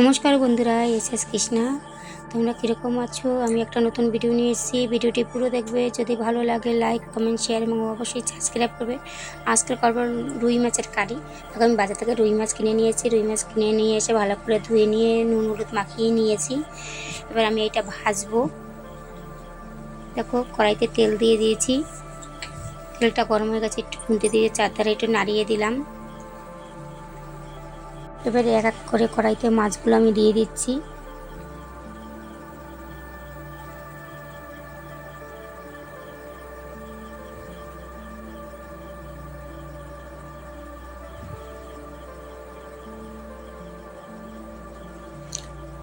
নমস্কার বন্ধুরা, S S Krishna. তোমরা কীরকম আছো? আমি একটা নতুন ভিডিও নিয়ে এসেছি। ভিডিওটি পুরো দেখবে। যদি ভালো লাগে লাইক কমেন্ট শেয়ার এবং অবশ্যই সাবস্ক্রাইব করবে। আজকে করব রুই মাছের কারি। এখন আমি বাজার থেকে রুই মাছ কিনে নিয়েছি রুই মাছ কিনে নিয়ে এসে ভালো করে ধুয়ে নিয়ে নুন, হলুদ মাখিয়ে নিয়েছি। এবার আমি এটা ভাজবো। দেখো, কড়াইতে তেল দিয়ে দিয়েছি। তেলটা গরম হয়ে গেছে, একটু খুনতে দিয়ে চারধারে একটু নাড়িয়ে দিলাম। এবারে এক এক করে কড়াইতে মাছগুলো আমি দিয়ে দিচ্ছি।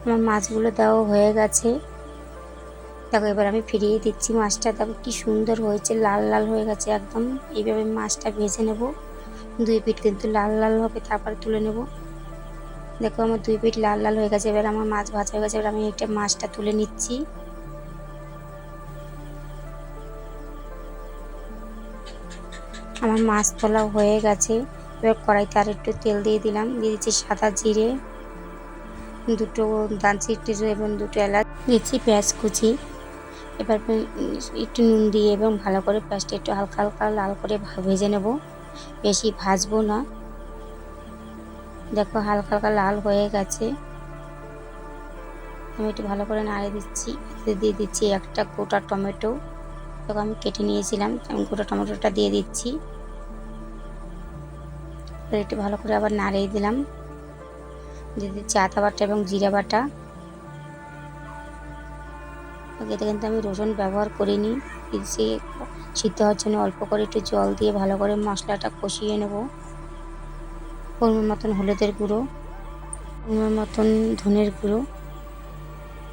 আমার মাছগুলো দেওয়া হয়ে গেছে। দেখো, এবার আমি ফিরিয়ে দিচ্ছি মাছটা। দেখো, কি সুন্দর হয়েছে, লাল লাল হয়ে গেছে একদম। এইভাবে মাছটা ভেজে নেব। দুই পিঠ কিন্তু লাল লাল হবে, তারপরে তুলে নেব। দেখো আমার দুই পিঠ লাল লাল হয়ে গেছে, এবার আমার মাছ ভাজা হয়ে গেছে, এবার আমি একটা মাছটা তুলে নিচ্ছি। আমার মাছ তোলা হয়ে গেছে, এবার কড়াইতে আর একটু তেল দিয়ে দিলাম, দিয়ে দিচ্ছি সাদা জিরে, দুটো দারচিনি এবং দুটো এলাচ, দিচ্ছি পেঁয়াজ কুচি, এবার একটু নুন দিয়ে এবং ভালো করে পেঁয়াজটা একটু হালকা হালকা লাল করে ভেজে নেব। বেশি ভাজবো না। দেখো, হালকা হালকা লাল হয়ে গেছে। আমি একটু ভালো করে নাড়ে দিচ্ছি দিয়ে দিচ্ছি একটা গোটা টমেটো। দেখো, আমি কেটে নিয়েছিলাম, আমি গোটা টমেটোটা দিয়ে দিচ্ছি। একটু ভালো করে আবার নাড়িয়ে দিলাম। দিয়ে দিচ্ছি আদা বাটা এবং জিরা বাটা। এতে কিন্তু আমি রসুন ব্যবহার করিনি দিচ্ছি সিদ্ধ হওয়ার জন্য অল্প করে একটু জল দিয়ে ভালো করে মশলাটা কষিয়ে নেব। পরিমাণ মতন হলুদের গুঁড়ো পরিমাণ মতন ধনের গুঁড়ো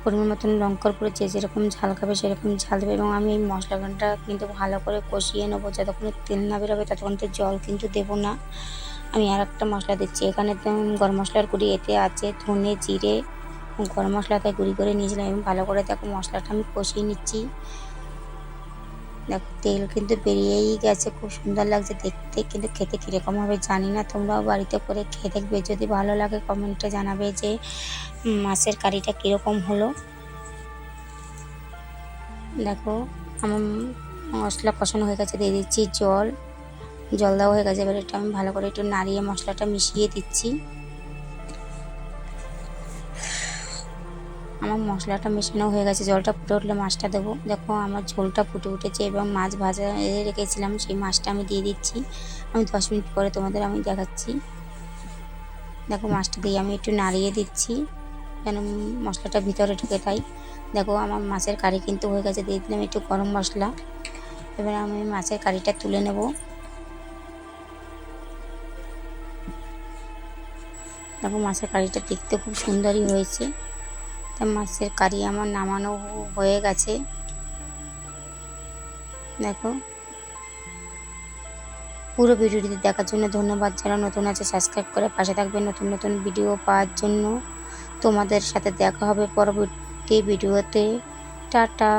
পরিমাণ মতন লঙ্কার গুঁড়ো, যে যেরকম ঝাল খাবে সেরকম ঝাল দেবে এবং আমি এই মশলাটা কিন্তু ভালো করে কষিয়ে নেব। যতক্ষণ তেল না বেরোবে ততক্ষণ জল কিন্তু দেবো না। আমি আর একটা মশলা দিচ্ছি। এখানে তো গরম মশলার গুঁড়ি এতে আছে ধনে জিরে, গরম মশলাতে গুঁড়ি করে নিয়েছিলাম এবং ভালো করে দেখো মশলাটা আমি কষিয়ে নিচ্ছি। দেখো, তেল কিন্তু বেরিয়েই গেছে, খুব সুন্দর লাগছে দেখতে, কিন্তু খেতে কীরকম হবে জানি না, তোমরাও বাড়িতে করে খেয়ে দেখবে। যদি ভালো লাগে কমেন্টে জানাবে যে মাছের কারিটা কীরকম হলো। দেখো, আমার মশলা কষানো হয়ে গেছে, দিয়ে দিচ্ছি জল। জল দেওয়া হয়ে গেছে, এবার এটা আমি ভালো করে একটু নাড়িয়ে মশলাটা মিশিয়ে দিচ্ছি। আমার মশলাটা মেশানো হয়ে গেছে, জলটা ফুটে উঠলে মাছটা দেবো। দেখো আমার ঝোলটা ফুটে উঠেছে এবং মাছ ভাজা রেখেছিলাম, সেই মাছটা আমি দিয়ে দিচ্ছি। আমি দশ মিনিট পরে তোমাদের আমি দেখাচ্ছি। দেখো মাছটা দিয়ে আমি একটু নাড়িয়ে দিচ্ছি, যেন মশলাটা ভিতরে ঢুকে তাই দেখো আমার মাছের কারি কিন্তু হয়ে গেছে, দিয়ে দিলাম একটু গরম মশলা। এবার আমি মাছের কারিটা তুলে নেব। দেখো মাছের কারিটা দেখতে খুব সুন্দরই হয়েছে। তা মাছের কারি আমার নামানো হয়ে গেছে। দেখো। পুরো ভিডিওটি দেখার জন্য ধন্যবাদ। যারা নতুন আছে সাবস্ক্রাইব করে পাশে থাকবে। নতুন নতুন ভিডিও পাওয়ার জন্য তোমাদের সাথে দেখা হবে পরবর্তী ভিডিওতে। টাটা।